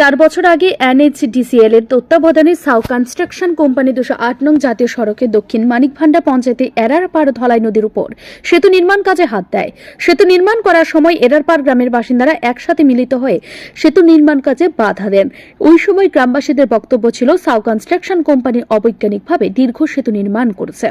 চার বছর আগে এনএইচডিসিএল এর তত্ত্বাবধানে সাউ কনস্ট্রাকশন কোম্পানি দুশো আট নং জাতীয় সড়কের দক্ষিণ মানিকভান্ডা পঞ্চায়েতে এরারপাড় ধলাই নদীর উপর সেতু নির্মাণ কাজে হাত দেয়। সেতু নির্মাণ করার সময় এরারপাড় গ্রামের বাসিন্দারা একসাথে মিলিত হয়ে সেতু নির্মাণ কাজে বাধা দেন। ওই সময় গ্রামবাসীদের বক্তব্য ছিল, সাউ কনস্ট্রাকশন কোম্পানি অবৈজ্ঞানিকভাবে দীর্ঘ সেতু নির্মাণ করছে।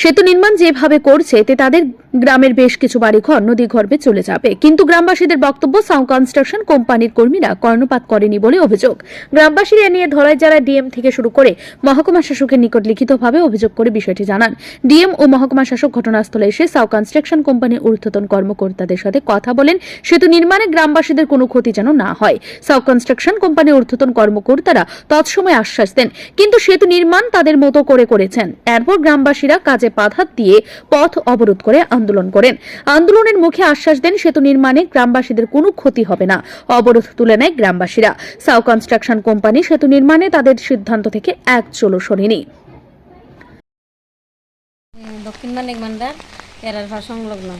সেতু নির্মাণ যেভাবে করছে, এতে তাদের গ্রামের বেশ কিছু বাড়িঘর নদী গর্ভে চলে যাবে। কিন্তু গ্রামবাসীদের বক্তব্য, সাউ কনস্ট্রাকশন কোম্পানির কর্মীরা কর্ণপাত করেনি বলে অভিযোগ। গ্রামবাসীরা এ নিয়ে ধলাই জেলার ডিএম থেকে শুরু করে মহকুমা শাসকের নিকট লিখিতভাবে অভিযোগ করে বিষয়টি জানান। ডিএম ও মহকুমা শাসক ঘটনাস্থলে এসে সাউ কনস্ট্রাকশন কোম্পানির ঊর্ধ্বতন কর্মকর্তাদের সাথে কথা বলেন। সেতু নির্মাণে গ্রামবাসীদের কোনো ক্ষতি যেন না হয়। সাউ কনস্ট্রাকশন কোম্পানির ঊর্ধ্বতন কর্মকর্তারা তৎসময় আশ্বাস দেন, কিন্তু সেতু নির্মাণ তাদের মতো করে করেছেন। এরপর গ্রামবাসীরা কাজে বাধা দিয়ে পথ অবরোধ করে আন্দোলন করেন। আন্দোলনের মুখে আশ্বাস দেন, সেতু নির্মাণে গ্রামবাসীদের কোনো ক্ষতি হবে না। অবরোধ তুলে নেয় গ্রামবাসীরা। সাউ কনস্ট্রাকশন কোম্পানি সেতু নির্মাণে তাদের সিদ্ধান্ত থেকে এক চলো সরেনি। দক্ষিণ মানিক এরার ভার সংলগ্ন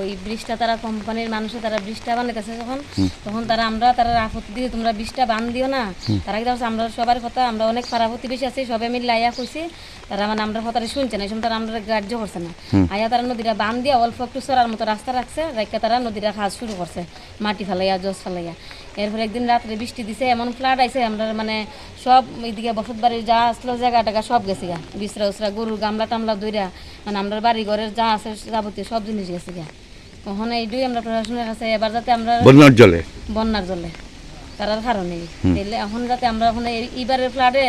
ওই ব্রিজটা তারা কোম্পানির মানুষে তারা ব্রিজটা বানাইতেছে যখন তখন তারা আমরা তারা আপত্তি দিয়ে তোমরা ব্রিজটা বান দিও না। তারা কি আমরা সবার কথা আমরা অনেক পাড়া প্রতিবেশী আছি সবাই মিলে আয়া কইছি তারা মানে আমরা কথাটা শুনছে না এই সময় তারা আমরা গ্রাহ্য করছে না। আয়া তারা নদীটা বান দিয়ে অল্প একটু সরার মতো রাস্তা রাখছে রাখা তারা নদীটা কাজ শুরু করছে মাটি ফেলাইয়া জস ফেলাইয়া। এরপর একদিন রাত্রে বৃষ্টি দিছে এমন ফ্লাড আইছে আমরা মানে সব এইদিকে বসত বাড়ির যা আসলো জায়গা টাকা সব গেছে গা। বিছরা উসরা গরুর গামলা টামলা দইরা মানে আমরা বাড়ি ঘরের যা আছে যাবতীয় সব জিনিস গেছে গিয়া। কখন এইটুই আমরা প্রশাসনের কাছে এবার যাতে আমরা বন্যার জলে? বন্যার জলে। তারার কারণে এখন যাতে আমরা এখন এই- এইবারের ফ্লাডে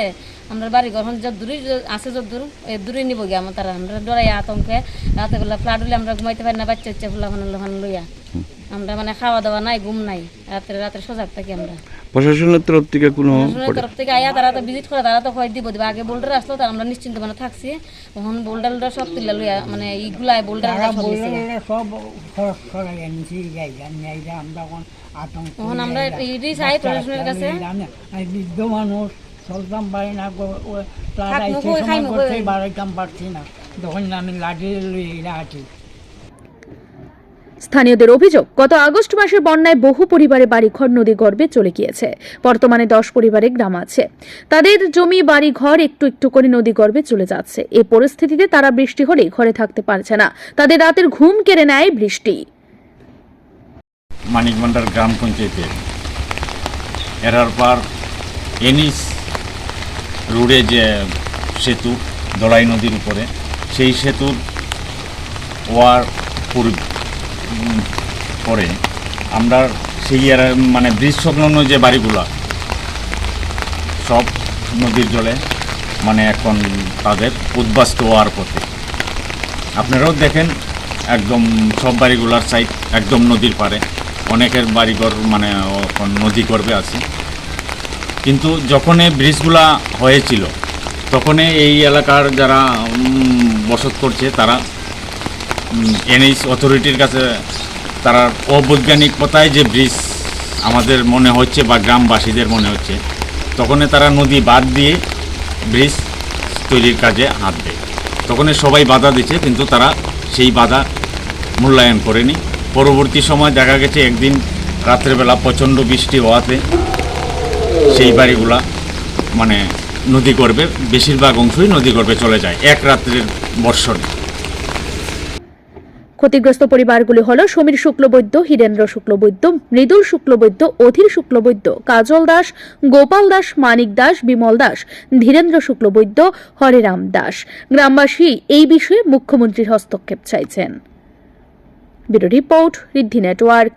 আমরা বাড়ি ঘর যত দূরে আছে যত দূর এই দূরে নিব গিয়ে আমার তারা। আমরা ডরাই আতঙ্কে রাতে বেলা ফ্লাড হলে আমরা ঘুমাইতে পারি না বাচ্চা উচ্চা ফুলা ফান লোহান লইয়া। আমরা মানে খাওয়া দাওয়া নাই ঘুম নাই রাত্রে রাত্রে সজাগ থাকি আমরা। প্রশাসনের তরফ থেকে কোনো প্রশাসনের তরফ থেকে আয়া তারা তো ভিজিট করে তারা তো কয় দিব দিব। আগে বোল্ডার আসলো তারা আমরা নিশ্চিন্ত মানে থাকছি। তখন বোল্ডার উল্ডার সব তুলে লইয়া মানে এইগুলাই বোল্ডার সব খরচ করে এনেছি আমরা আতঙ্ক তখন আমরা চাই প্রশাসনের কাছে। বৃদ্ধ মানুষ চলতাম পারি না খাই সময় করতে বাড়াইতাম পারছি না। তখন আমি লাঠি লইয়া আছি। স্থানীয়দের অভিযোগ গত আগস্ট মাসের বন্যায় বহু পরিবারে বাড়িঘর নদী গর্বে চলে গিয়েছে। বর্তমানে দশ পরিবারে গ্রাম আছে। তাদের জমি বাড়ি ঘর একটু একটু করে নদী গর্ভে চলে যাচ্ছে। এই পরিস্থিতিতে তারা বৃষ্টি হলে ঘরে থাকতে পারছে না। তাদের রাতের ঘুম কেড়ে নেয় বৃষ্টি। মানিকমান্ডার গ্রাম পঞ্চায়েতে এরার পার এনিস রোডে যে সেতু, দড়াই নদীর উপরে, সেই সেতুর ওয়ার পুর- পরে আমরা সেই মানে ব্রিজ সংলগ্ন যে বাড়িগুলো, সব নদীর জলে মানে এখন তাদের উদ্বাস্ত হওয়ার পথে। আপনারাও দেখেন, একদম সব বাড়িগুলার সাইড একদম নদীর পাড়ে। অনেকের বাড়িঘর মানে এখন নদী গর্ভে আছে। কিন্তু যখন এই ব্রিজগুলা হয়েছিল, তখনই এই এলাকার যারা বসত করছে, তারা এনএইচ অথরিটির কাছে তারা অবৈজ্ঞানিক অবৈজ্ঞানিকতায় যে ব্রিজ আমাদের মনে হচ্ছে বা গ্রামবাসীদের মনে হচ্ছে, তখনই তারা নদী বাদ দিয়ে ব্রিজ তৈরির কাজে হাত দেয়। তখনই সবাই বাধা দিচ্ছে, কিন্তু তারা সেই বাধা মূল্যায়ন করেনি। পরবর্তী সময় দেখা গেছে, একদিন রাত্রেবেলা প্রচণ্ড বৃষ্টি হওয়াতে সেই বাড়িগুলা মানে নদী গর্ভে বেশিরভাগ অংশই নদী গর্ভে চলে যায়, এক রাত্রের বর্ষণে। ক্ষতিগ্রস্ত পরিবারগুলি হল সমীর শুক্লবৈদ্য, হীরেন্দ্র শুক্লবৈদ্য, মৃদুল শুক্লবৈদ্য, অধীর শুক্লবৈদ্য, কাজল দাস, গোপাল দাস, মানিক দাস, বিমল দাস, ধীরেন্দ্র শুক্লবৈদ্য, হরেরাম দাস। গ্রামবাসী এই বিষয়ে মুখ্যমন্ত্রীর হস্তক্ষেপ চাইছেন। Report network.